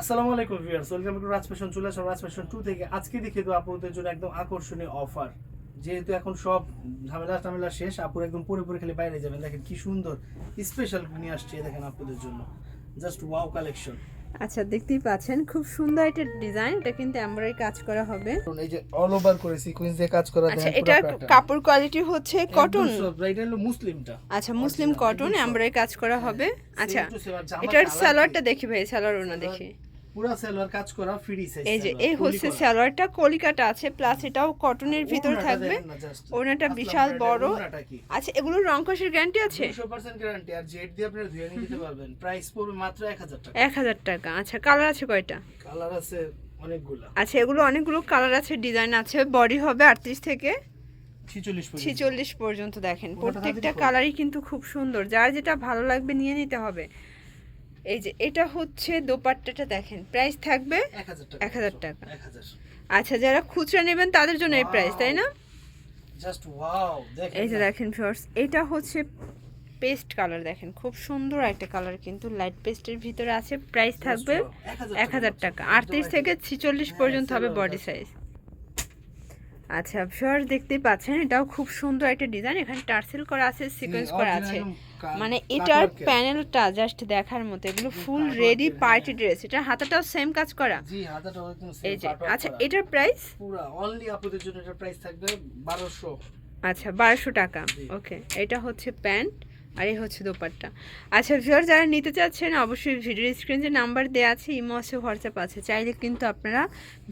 আসসালামু আলাইকুম viewers welcome to Raj fashion চলে আসলাম রাজ ফ্যাশন টু থেকে। আজকে দেবো আপুদের জন্য একদম আকর্ষণীয় অফার যেহেতু এখন সব ঝামেলা টামেলা শেষ আপুর একদম পরে পরে খালি বাইরে যাবেন। দেখেন কি সুন্দর স্পেশাল নিয়ে আসছে দেখেন আপুদের জন্য। জাস্ট ওয়াও কালেকশন আচ্ছা দেখতেই পাচ্ছেন খুব সুন্দর একটা ডিজাইন এটা কিন্তু এমব্রয়ডারি কাজ করা হবে। এই যে অল ওভার করে সিকোয়েন্স দিয়ে কাজ করা আচ্ছা এটা কাপড় কোয়ালিটি হচ্ছে কটন এটা হলো মুসলিমটা। আচ্ছা মুসলিম কটন এমব্রয়ডারি কাজ করা হবে। আচ্ছা এটার সালোয়ারটা দেখি ভাই সালোয়ার ওনা দেখি। পুরো সালোয়ার কাজ করা ফ্রি সাইজ এই যে এই হচ্ছে সালোয়ারটা কলিকাটা আছে প্লাস এটাও কটনের ভিতর থাকবে। ওড়নাটা বিশাল বড়। আচ্ছা এগুলোর রং কষের গ্যারান্টি আছে? 200% গ্যারান্টি আর জেড দিয়ে আপনারা ধুয়ে নিতে পারবেন। প্রাইস পড়বে মাত্র 1000 টাকা। এক হাজার টাকা আচ্ছা কালার আছে কয়টা? কালার আছে অনেকগুলা। আচ্ছা এগুলো অনেকগুলো কালার আছে ডিজাইন আছে বডি হবে আটত্রিশ থেকে 46 পর্যন্ত। ছিচল্লিশ পর্যন্ত দেখেন। প্রত্যেকটা কালারই কিন্তু খুব সুন্দর। যার যেটা ভালো লাগবে নিয়ে নিতে হবে। এই যে এটা হচ্ছে দোপাট্টাটা দেখেন। প্রাইস থাকবে এক হাজার টাকা। আচ্ছা যারা খুচরা নেবেন তাদের জন্য এই প্রাইস তাই না? জাস্ট এই যে দেখেন ফিওর্স এটা হচ্ছে পেস্ট কালার দেখেন। খুব সুন্দর একটা কালার কিন্তু লাইট পেস্টের ভিতরে আছে। প্রাইস থাকবে এক হাজার টাকা। আটত্রিশ থেকে ছিচল্লিশ হ্যাঁ, পর্যন্ত হবে বডি সাইজ আচ্ছা ফিওর দেখতে পাচ্ছেন এটাও খুব সুন্দর একটা ডিজাইন এখানে টার্সেল করা আছে সিকোয়েন্স করা আছে। মানে এটার প্যানেলটা জাস্ট দেখার মতো এগুলো ফুল রেডি পার্টি। ড্রেস এটা হাতাটাও সেম কাজ করা। জি হাতাটাও একদম এই কাজ যে আচ্ছা এটার প্রাইস পুরো অনলি আপনাদের জন্য এটার প্রাইস থাকবে 1200 আচ্ছা 1200 টাকা। ওকে এটা হচ্ছে প্যান্ট আর এই হচ্ছে দোপাট্টা। আচ্ছা ভিউয়ার যারা নিতে চাচ্ছেন অবশ্যই ভিডিও স্ক্রিন যে নাম্বার দেওয়া আছে ইমো আছে হোয়াটসঅ্যাপ আছে চাইলে কিন্তু আপনারা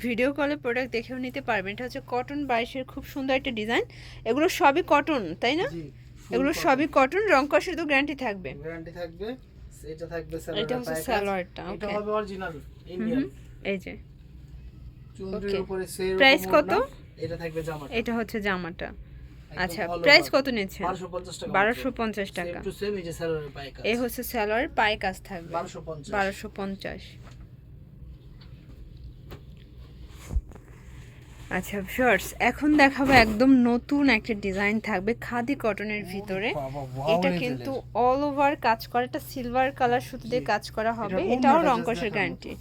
ভিডিও কলে প্রোডাক্ট দেখেও নিতে পারবেন। এটা হচ্ছে কটন বাইশের খুব সুন্দর একটা ডিজাইন এগুলো সবই কটন তাই না? এগুলো সবই কটন রং কষের তো গ্যারান্টি থাকবে। গ্যারান্টি থাকবে এটা থাকবে এটা হচ্ছে। সালোয়ারটা এটা হবে অরিজিনাল ইন্ডিয়ান এই যে। চুনরির উপরে Price কত? এটা থাকবে জামাটা। এটা হচ্ছে জামাটা। আচ্ছা প্রাইস কত নিয়েছে বারোশো পঞ্চাশ টাকা এ হচ্ছে স্যালোয়ারের পায়ে কাজ থাকবে। বারোশো পঞ্চাশ। আচ্ছা শর্টস এখন দেখাবো একদম নতুন একটা ডিজাইন থাকবে খাদি কটনের ভিতরে। এটা কিন্তু অল ওভার কাজ করা এটা সিলভার কালার সুতো দিয়ে কাজ করা হবে এটাও রংকশের গ্যারান্টি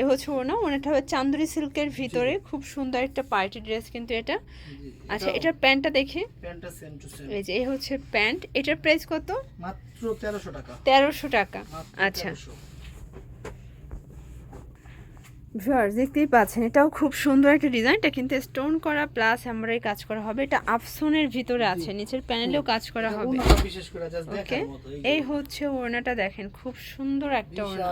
এ হচ্ছে ওনা ওনাটা হবে চান্দুরি সিল্কের ভিতরে খুব সুন্দর একটা পার্টি ড্রেস কিন্তু এটা। আচ্ছা এটার প্যান্টটা দেখি। এই যে এই হচ্ছে প্যান্ট এটার প্রাইস কত? মাত্র 1300 টাকা। তেরোশো টাকা। আচ্ছা। 1300 ভিউয়ার্স দেখতেই পাচ্ছেন এটাও খুব সুন্দর একটা ডিজাইন এটা কিন্তু স্টোন করা প্লাস এমব্রয়ডারি কাজ করা হবে। এটা আফসোনের ভিতরে আছে নিচের প্যানেলেও কাজ করা হবে। ওকে দেখার মতো এই হচ্ছে ওড়নাটা দেখেন খুব সুন্দর একটা ওড়না।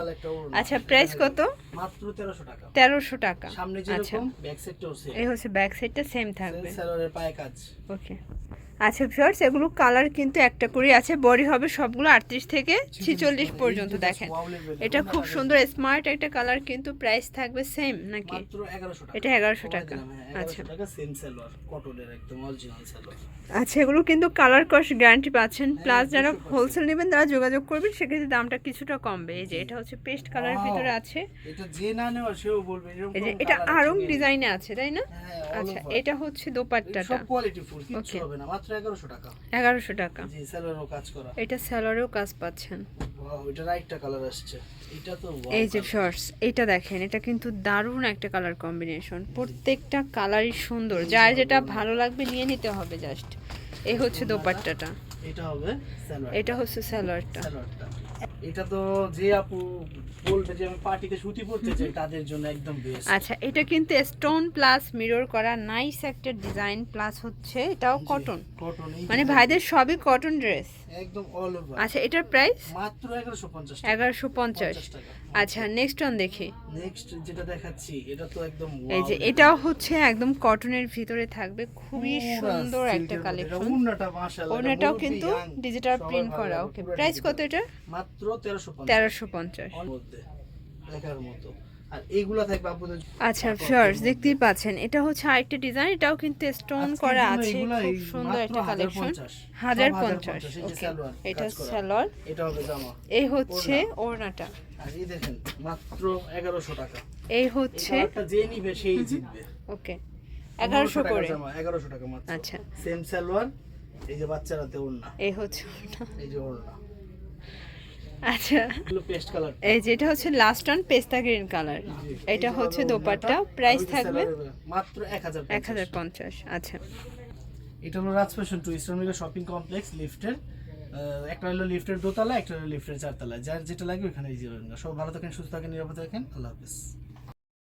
আচ্ছা প্রাইস কত? মাত্র 1300 টাকা। তেরোশো টাকা। সামনে আচ্ছা। যেরকম ব্যাক সাইডটাও সেম এই হচ্ছে ব্যাক সাইডটা সেম থাকবে। সালোয়ারের পায়ে কাজ। ওকে আচ্ছা ভিউয়ার্স এগুলো কালার কিন্তু একটা করে আছে। বডি হবে সবগুলো আটত্রিশ থেকে ছিচল্লিশ পর্যন্ত দেখেন। এটা খুব সুন্দর স্মার্ট একটা কালার কিন্তু প্রাইস থাকবে সেম নাকি? মাত্র 1100 টাকা। এটা 1100 কমায় টাকা। হ্যাঁ, 1100 আচ্ছা। আচ্ছা এগুলো কিন্তু কালার কস গ্যারান্টি পাচ্ছেন। হ্যাঁ, প্লাস যারা হোলসেল নেবেন তারা যোগাযোগ করবেন সেক্ষেত্রে দামটা কিছুটা কমবে। এই যে এটা হচ্ছে পেস্ট কালারের ভিতরে আছে। এই যে এটা আরং ডিজাইনে আছে তাই না? হ্যাঁ আচ্ছা এটা হচ্ছে দোপাট্টাটা। সব কোয়ালিটি ফুল কিছু Okay. হবে না মাত্র 1100 টাকা জি কাজ করা। এটা কাজ পাচ্ছেন। ওয়াও এটা রাইটটা কালার আসছে। এটা তো wow এই যে শর্টস এটা দেখেন এটা কিন্তু দারুণ একটা কালার কম্বিনেশন প্রত্যেকটা কালারই সুন্দর। যার যেটা ভালো লাগবে নিয়ে নিতে হবে জাস্ট এই হচ্ছে দোপাট্টাটা। এটা হবে এটা হচ্ছে স্যালোয়ারটা এটা তো যে আপু বলবে যে আমি পার্টিতে সুতি পড়তে চাই তাদের জন্য একদম বেস্ট আচ্ছা এটা কিন্তু স্টোন প্লাস মিরর করা নাইস একটা ডিজাইন প্লাস হচ্ছে এটাও কটন কটন মানে ভাইদের সবই কটন ড্রেস একদম অল ওভার আচ্ছা এটার প্রাইস মাত্র 1150 টাকা। এগারোশো পঞ্চাশ। আচ্ছা নেক্সট ওয়ান দেখি। নেক্সট যেটা দেখাচ্ছি এটা তো একদম এই যে এটাও হচ্ছে একদম কটনের ভিতরে থাকবে খুবই সুন্দর একটা কালেকশন মাশাআল্লাহ ওনাটাও কিন্তু ডিজিটাল প্রিন্ট করা ওকে প্রাইস কত এটা? মাত্র 1350 তেরোশো পঞ্চাশ। এর মধ্যে দেখার মতো। আর এইগুলা থাকবে আপনাদের আচ্ছা ফিয়ার্স দেখতেই পাচ্ছেন। এটা হচ্ছে আরেকটা ডিজাইন এটাও কিন্তু স্টোন করা আছে খুব সুন্দর একটা কালেকশন 1050 হাজার পঞ্চাশ 1050, এই যে ওকে এটা এটা হবে জামা এই হচ্ছে ওড়নাটা। আর এই দেখেন মাত্র 1100 টাকা। এই হচ্ছে যে নিবে সেই জিতবে। ওকে এগারোশো করে। জামা 1100 টাকা মাত্র। আচ্ছা। সেম সালোয়ার এই যে বাচ্চারাতে ওড়না এই হচ্ছে ওড়না। এই যে ওড়না। আচ্ছা। এই যেটা হচ্ছে last on pista green colour এটা হচ্ছে দোপাট্টা। প্রাইস থাকবে মাত্র এক হাজার এক হাজার পঞ্চাশ আচ্ছা। এটা হলো Raj fashion two Islamika shopping complex লিফটের একটা হলো লিফটের দোতলা একটা হলো লিফটের চারতলা। যার যেটা লাগবে ওখানে সব ভালো থাকেন সুস্থ থাকেন নিরাপদ থাকেন। আল্লাহ হাফেজ।